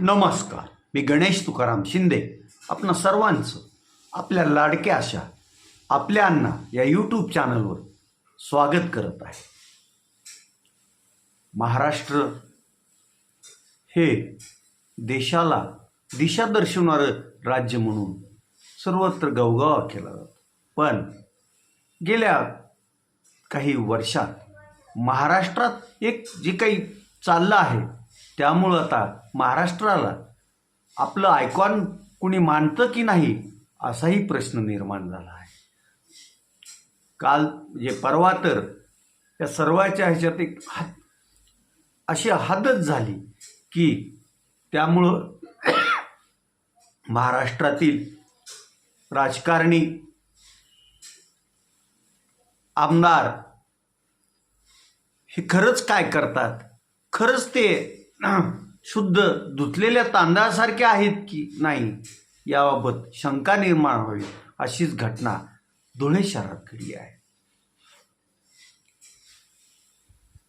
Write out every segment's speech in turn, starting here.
नमस्कार. मी गणेश तुकाराम शिंदे. आपणा सर्वांचं आपल्या लाडक्या अशा आपल्या अण्णा या यूट्यूब चॅनलवर स्वागत करत आहे. महाराष्ट्र हे देशाला दिशा दर्शवणारं राज्य म्हणून सर्वत्र गवगवा केला जातो. पण गेल्या काही वर्षात महाराष्ट्रात एक जे काही चाललं आहे त्यामुळं आता महाराष्ट्राला आपलं आयकॉन कुणी मानतं की नाही असाही प्रश्न निर्माण झाला आहे. काल जे परवा तर या सर्वाच्या ह्याच्यात एक हद अशी हदच झाली की त्यामुळं महाराष्ट्रातील राजकारणी आमदार हे खरंच काय करतात? खरंच ते शुद्ध धुतलेल्या तांदळासारखे आहेत की नाही याबाबत शंका निर्माण व्हावी अशीच घटना धुळे शहरात घडली आहे.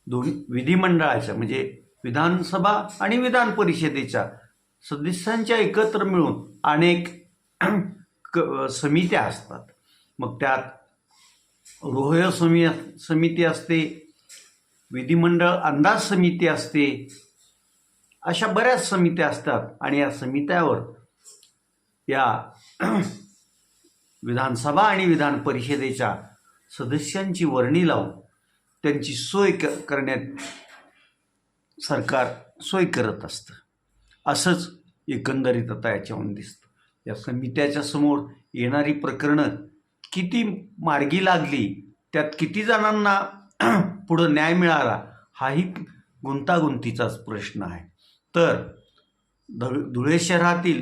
दोन्ही विधिमंडळाच्या म्हणजे विधानसभा आणि विधान परिषदेच्या सदस्यांच्या एकत्र मिळून अनेक क समित्या असतात. मग त्यात रोहय समी समिती असते विधिमंडळ अंदाज समिती असते अशा बऱ्याच समित्या असतात आणि या समित्यावर या विधानसभा आणि विधान परिषदेच्या सदस्यांची वर्णी लावून त्यांची सोय क करण्यात सरकार सोय करत असतं. असंच एकंदरीत आता याच्याहून दिसतं. या समित्याच्या समोर येणारी प्रकरणं किती मार्गी लागली त्यात किती जणांना पुढं न्याय मिळाला हाही गुंतागुंतीचाच प्रश्न आहे. तर धु धुळे शहरातील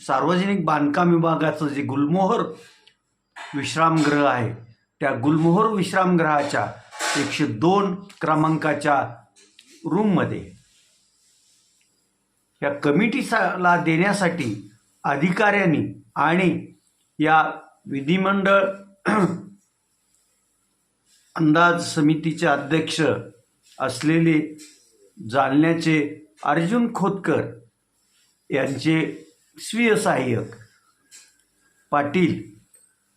सार्वजनिक बांधकाम विभागाचं जे गुलमोहर विश्रामगृह आहे त्या गुलमोहर विश्रामगृहाच्या एकशे दोन क्रमांकाच्या रूममध्ये या कमिटीला देण्यासाठी अधिकाऱ्यांनी आणि या विधिमंडळ अंदाज समितीचे अध्यक्ष असलेले जालन्याचे अर्जुन खोतकर यांचे स्वीय सहाय्यक पाटील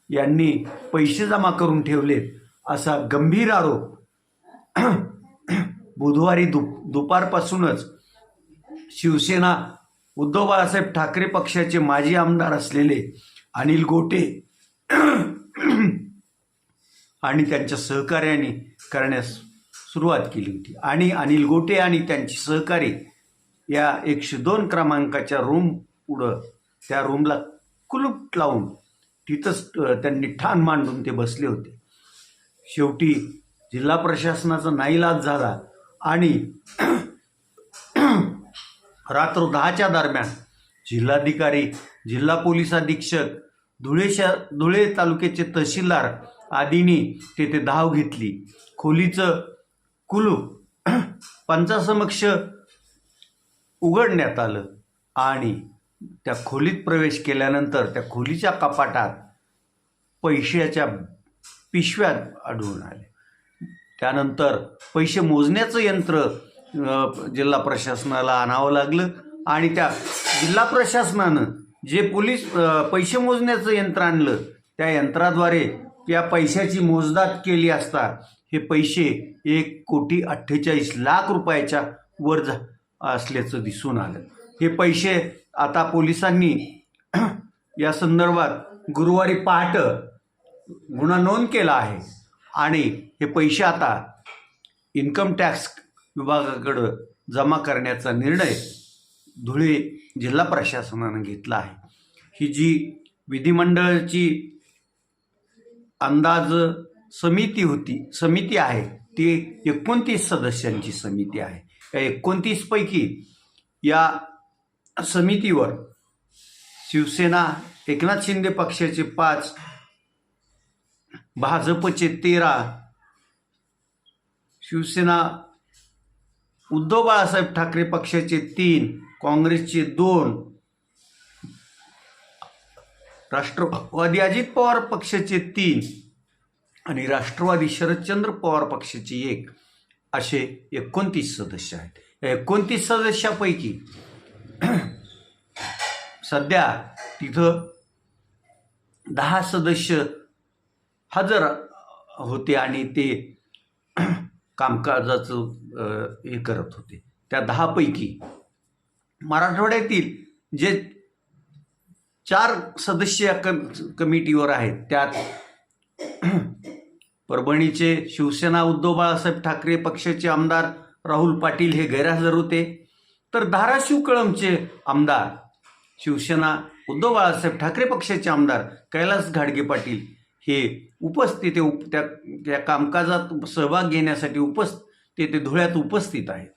यांनी पैसे जमा करून ठेवलेत असा गंभीर आरोप बुधवारी दुप दुपारपासूनच शिवसेना उद्धव बाळासाहेब ठाकरे पक्षाचे माजी आमदार असलेले अनिल गोटे आणि त्यांच्या सहकार्याने करण्यास सुरुवात केली होती. आणि अनिल गोटे आणि त्यांची सहकारी या एकशे दोन क्रमांकाच्या रूम पुढं त्या रूमला कुलूप लावून तिथंच त्यांनी ठाण मांडून ते बसले होते. शेवटी जिल्हा प्रशासनाचा नाईलाज झाला आणि रात्र दहाच्या दरम्यान जिल्हाधिकारी जिल्हा पोलीस अधीक्षक धुळे धुळे तालुक्याचे तहसीलदार आदींनी तेथे धाव घेतली. खोलीचं कुलूप पंचासमक्ष उघडण्यात आलं आणि त्या खोलीत प्रवेश केल्यानंतर त्या खोलीच्या कपाटात पैशाच्या पिशव्यात आढळून आले. त्यानंतर पैसे मोजण्याचं यंत्र जिल्हा प्रशासनाला आणावं लागलं आणि त्या जिल्हा प्रशासनानं जे पोलीस पैसे मोजण्याचं यंत्र आणलं त्या यंत्राद्वारे या पैशाची मोजदाद केली असता हे पैसे एक कोटी अठ्ठेचाळीस लाख रुपयाच्या वर झा असल्याचं दिसून आलं. हे पैसे आता पोलिसांनी या संदर्भात गुरुवारी पहाट गुन्हा नोंद केला आहे आणि हे पैसे आता इन्कम टॅक्स विभागाकडं जमा करण्याचा निर्णय धुळे जिल्हा प्रशासनानं घेतला आहे. ही जी विधिमंडळाची अंदाज समिती होती समिती आहे. ती एकोणतीस सदस्यांची समिती आहे. या एकोणतीसपैकी या समितीवर शिवसेना एकनाथ शिंदे पक्षाचे पाच भाजपचे तेरा शिवसेना उद्धव बाळासाहेब ठाकरे पक्षाचे तीन काँग्रेसचे दोन राष्ट्रवादी अजित पवार पक्षाचे तीन आणि राष्ट्रवादी शरदचंद्र पवार पक्षाची एक असे एकोणतीस सदस्य आहेत. या एकोणतीस सदस्यापैकी सध्या तिथं दहा सदस्य हजर होते आणि ते कामकाजाचं हे करत होते. त्या दहापैकी मराठवाड्यातील जे चार सदस्य या कम कमिटीवर आहेत त्यात परभणीचे शिवसेना उद्धव बाळासाहेब ठाकरे पक्षाचे आमदार राहुल पाटील हे गैरहजर होते. तर धाराशिव कळमचे आमदार शिवसेना उद्धव बाळासाहेब ठाकरे पक्षाचे आमदार कैलास घाडगे पाटील हे उपस्थित उप त्या त्या कामकाजात सहभाग घेण्यासाठी उपस् ते धुळ्यात उपस्थित आहेत.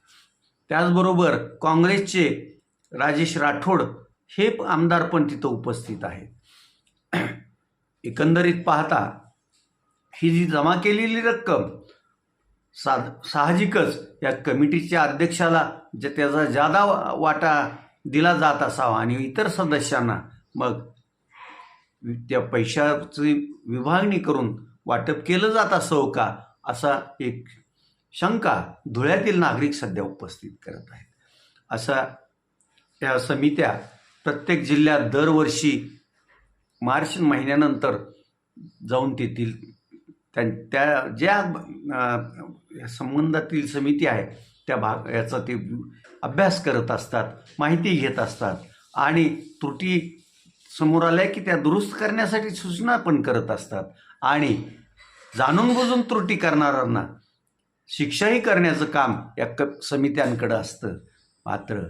त्याचबरोबर काँग्रेसचे राजेश राठोड हे प- आमदार पण तिथं उपस्थित आहेत. एकंदरीत पाहता ही जी जमा केलेली रक्कम सा साहजिकच या कमिटीच्या अध्यक्षाला ज त्याचा जादा वा- वाटा दिला जात असावा आणि इतर सदस्यांना मग त्या पैशाची विभागणी करून वाटप केलं जात असो का असा एक शंका धुळ्यातील नागरिक सध्या उपस्थित करत आहेत. असा त्या समित्या प्रत्येक जिल्ह्यात दरवर्षी मार्च महिन्यानंतर जाऊन तेथील त्या त्या ज्या संबंधातील समिती आहे त्या भाग याचा ते अभ्यास करत असतात माहिती घेत असतात आणि त्रुटी समोर आल्या की त्या दुरुस्त करण्यासाठी सूचना पण करत असतात आणि जाणून बुजून त्रुटी करणाऱ्यांना शिक्षाही करण्याचं काम या क समित्यांकडं असतं. मात्र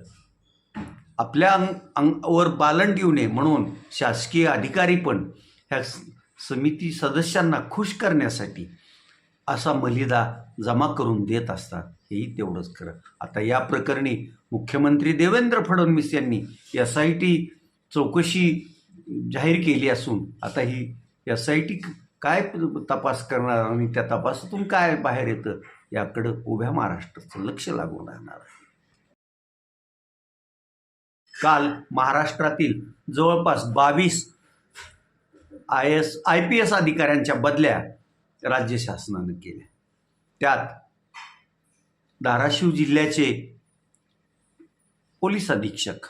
आपल्या अंग अंग वर बालन येऊ नये म्हणून शासकीय अधिकारी पण ह्या स- समिती सदस्यांना खुश करण्यासाठी असा मलिदा जमा करून देत असतात हेही तेवढंच खरं. आता या प्रकरणी मुख्यमंत्री देवेंद्र फडणवीस यांनी एस आय टी चौकशी जाहीर केली असून आता ही एस आय टी काय तपास करणार आणि त्या तपासातून काय बाहेर येतं याकडं उभ्या महाराष्ट्राचं लक्ष लागून राहणार आहे. काल महाराष्ट्रातील जवळपास बावीस I S I P S अधिकाऱ्यांच्या बदल्या राज्य शासनानं केल्या. त्यात धाराशिव जिल्ह्याचे पोलीस अधीक्षक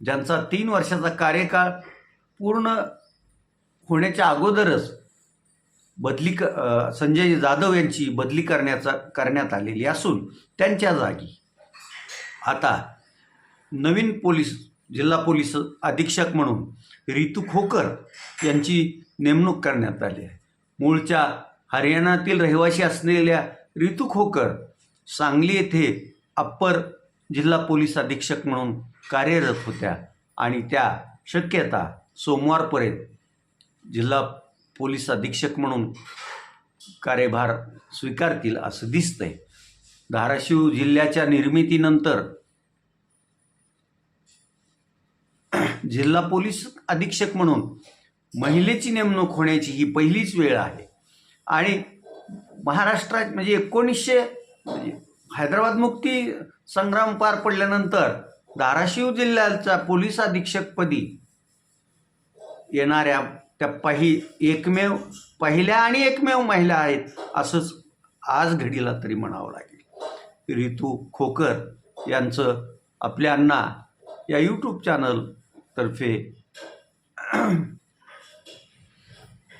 ज्यांचा तीन वर्षाचा कार्यकाळ पूर्ण होण्याच्या अगोदरच बदली क संजय जाधव यांची बदली करण्याचा करण्यात आलेली असून त्यांच्या जागी आता नवीन पोलीस जिल्हा पोलीस अधीक्षक म्हणून रितू खोकर यांची नेमणूक करण्यात आली आहे. मूळच्या हरियाणातील रहिवासी असलेल्या रितू खोकर सांगली येथे अप्पर जिल्हा पोलीस अधीक्षक म्हणून कार्यरत होत्या आणि त्या शक्यता सोमवारपर्यंत जिल्हा पोलीस अधीक्षक म्हणून कार्यभार स्वीकारतील असं दिसतंय. धाराशिव जिल्ह्याच्या निर्मितीनंतर जिल्हा पोलीस अधीक्षक म्हणून महिलेची नेमणूक होण्याची ही पहिलीच वेळ आहे. आणि महाराष्ट्रात म्हणजे एकोणीसशे म्हणजे हैदराबाद मुक्ती संग्राम पार पडल्यानंतर धाराशिव जिल्ह्याच्या पोलीस अधीक्षकपदी येणाऱ्या त्या पाही एकमेव पहिल्या आणि एकमेव महिला आहेत असंच आज घडीला तरी म्हणावं लागेल. रितू खोकर यांचं आपल्यांना या यूट्यूब चॅनलतर्फे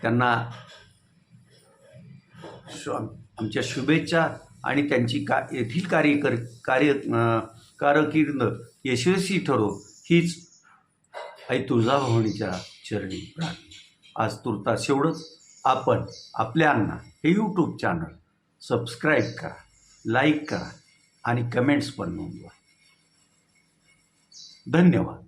त्यांना शु आमच्या शुभेच्छा आणि त्यांची का येथील कार्य कर कार्य अं, कारकीर्द यशस्वी ठरो हीच आई तुळजाभवानीच्या चरणी प्राण आज तुर्तास एवढंच. आपण आपल्यांना हे यूट्यूब चॅनल सबस्क्राईब करा लाईक करा आणि कमेंट्स पण नोंदवा. धन्यवाद.